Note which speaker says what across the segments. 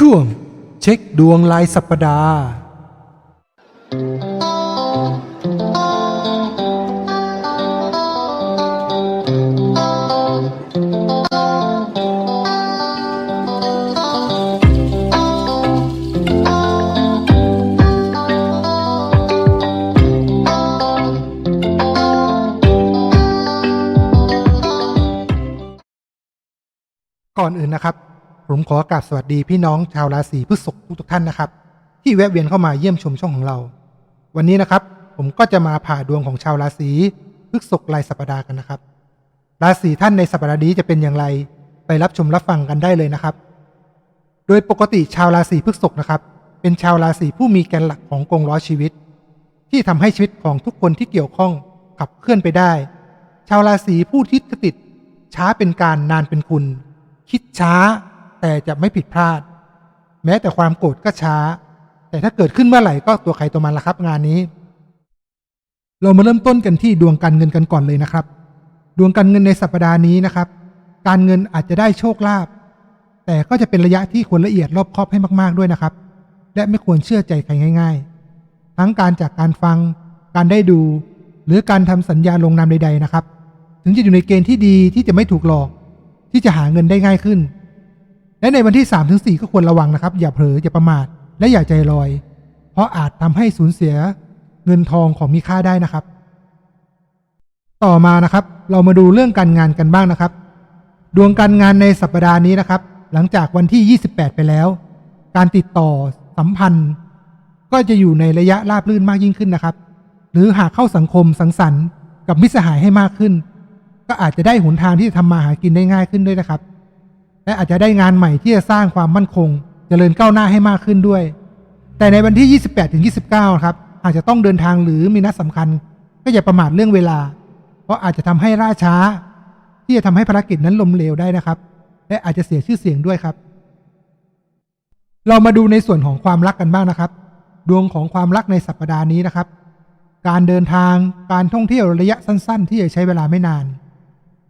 Speaker 1: ช่วงเช็คดวงลายสัปดาห์ ก่อนอื่นนะครับ ผมขอกราบสวัสดีพี่น้องชาวราศีพฤษภทุกท่านนะครับ ที่แวะเวียนเข้ามาเยี่ยมชมช่องของเรา วันนี้นะครับ ผมก็จะมาผ่าดวงของชาวราศีพฤษภรายสัปดาห์กันนะครับ ราศีท่านในสัปดาห์นี้จะเป็นอย่างไร ไปรับชมรับฟังกันได้เลยนะครับ โดยปกติชาวราศีพฤษภนะครับ เป็นชาวราศีผู้มีแกนหลักของกงล้อชีวิต ที่ทำให้ชีวิตของทุกคนที่เกี่ยวข้องขับเคลื่อนไปได้ ชาวราศีผู้ที่ติด ช้าเป็นการนานเป็นคุณ คิดช้า แต่จะไม่ผิดพลาด แม้แต่ความโกรธก็ช้า แต่ถ้าเกิดขึ้นเมื่อไหร่ก็ตัวใครตัวมันละครับงานนี้ เรามาเริ่มต้นกันที่ดวงการเงินกันก่อนเลยนะครับ ดวงการเงินในสัปดาห์นี้นะครับ การเงินอาจจะได้โชคลาภแต่ก็จะเป็นระยะที่ควรละเอียดรอบคอบให้มาก ๆด้วยนะครับ และไม่ควรเชื่อใจใครง่าย ๆ ทั้งการจากการฟัง การได้ดู หรือการทำสัญญาลงนามใด ๆนะครับ ถึงจะอยู่ในเกณฑ์ที่ดีที่จะไม่ถูกหลอก ที่จะหาเงินได้ง่ายขึ้น และในวันที่3ถึง4ก็ควรระวังนะครับ อย่าเผลออย่าประมาทและอย่าใจลอย เพราะอาจทำให้สูญเสียเงินทองของมีค่าได้นะครับ ต่อมานะครับ เรามาดูเรื่องการงานกันบ้างนะครับ ดวงการงานในสัปดาห์นี้นะครับ หลังจากวันที่ 28 ไปแล้ว การติดต่อสัมพันธ์ ก็จะอยู่ในระยะราบรื่นมากยิ่งขึ้นนะครับ หรือหากเข้าสังคมสังสรรค์ กับมิสหายให้มากขึ้น ก็อาจจะได้หนทางที่จะทำมาหากินได้ง่ายขึ้นด้วยนะครับ และอาจจะได้งานใหม่ที่จะสร้างความมั่นคงจเจริญก้าวหน้าให้มากขึ้นด้วย แต่ในวันที่ 28ถึง29 ครับ อาจจะต้องเดินทางหรือมีนัดสำคัญ ก็อย่าประมาทเรื่องเวลา เพราะอาจจะทำให้ล่าช้า ที่จะทำให้ภารกิจนั้นล้มเหลวได้นะครับ และอาจจะเสียชื่อเสียงด้วยครับ เรามาดูในส่วนของความรักกันบ้างนะครับ ดวงของความรักในสัปดาห์นี้นะครับ การเดินทาง การท่องเที่ยวระยะสั้น ๆ ที่จะใช้เวลาไม่นาน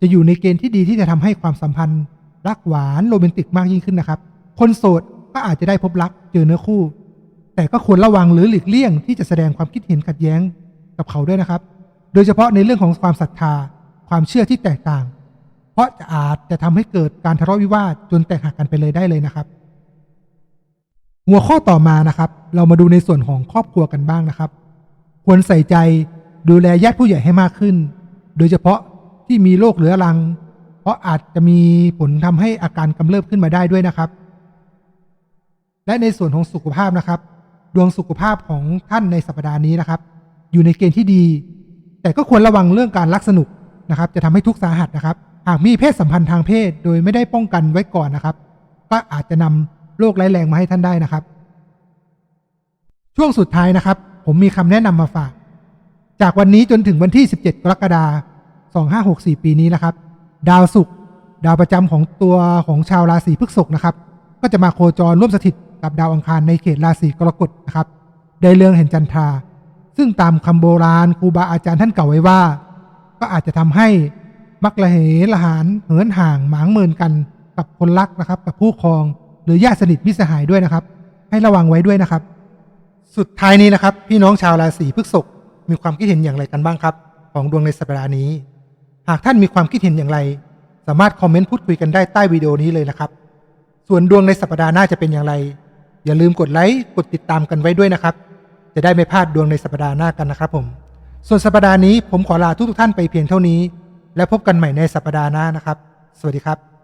Speaker 1: จะอยู่ในเกณฑ์ที่ดีที่จะทำให้ความสัมพันธ์ รักหวานโรแมนติกมากยิ่งขึ้นนะครับ คนโสดก็อาจจะได้พบรักเจอเนื้อคู่ แต่ก็ควรระวังหรือหลีกเลี่ยงที่จะแสดงความคิดเห็นขัดแย้งกับเขาด้วยนะครับ โดยเฉพาะในเรื่องของความศรัทธา ความเชื่อที่แตกต่าง เพราะจะอาจจะทำให้เกิดการทะเลาะวิวาทจนแตกหักกันไปเลยได้เลยนะครับ หัวข้อต่อมานะครับ เรามาดูในส่วนของครอบครัวกันบ้างนะครับ ควรใส่ใจดูแลญาติผู้ใหญ่ให้มากขึ้น โดยเฉพาะที่มีโรคเรื้อรัง ราะอาจจะมีผลทำให้อาการกำเริบขึ้นมาได้ด้วยนะครับ และในส่วนของสุขภาพนะครับ ดวงสุขภาพของท่านในสัปดาห์นี้นะครับ อยู่ในเกณฑ์ที่ดี แต่ก็ควรระวังเรื่องการลักสนุกนะครับ จะทำให้ทุกสาหัสนะครับ หากมีเพศสัมพันธ์ทางเพศ โดยไม่ได้ป้องกันไว้ก่อนนะครับ ก็อาจจะนำโรคร้ายแรงมาให้ท่านได้นะครับ ช่วงสุดท้ายนะครับ ผมมีคำแนะนำมาฝาก จากวันนี้จนถึงวันที่ 17 กรกฎาคม 2564 ปีนี้นะครับ ดาวศุกร์ดาวประจำของตัวของชาวราศีพฤษภนะครับ ก็จะมาโคจรร่วมสถิตกับดาวอังคารในเขตราศีกรกฎนะครับได้เรื่องเห็นจันทรา ซึ่งตามคำโบราณครูบาอาจารย์ท่านเก่าไว้ว่า ก็อาจจะทำให้มักละเหละหานเหินห่างหมางเมินกันกับคนรักนะครับ กับผู้ครองหรือญาติสนิทมิสหายด้วยนะครับ ให้ระวังไว้ด้วยนะครับ สุดท้ายนี้นะครับ พี่น้องชาวราศีพฤษภมีความคิดเห็นอย่างไรกันบ้างครับ ของดวงในสัปดาห์นี้ หากท่านมีความคิดเห็นอย่างไร สามารถคอมเมนต์พูดคุยกันได้ใต้วิดีโอนี้เลยนะครับ ส่วนดวงในสัปดาห์หน้าจะเป็นอย่างไร อย่าลืมกดไลค์กดติดตามกันไว้ด้วยนะครับ จะได้ไม่พลาดดวงในสัปดาห์หน้ากันนะครับผม ส่วนสัปดาห์นี้ผมขอลาทุกท่านไปเพียงเท่านี้ และพบกันใหม่ในสัปดาห์หน้านะครับ สวัสดีครับ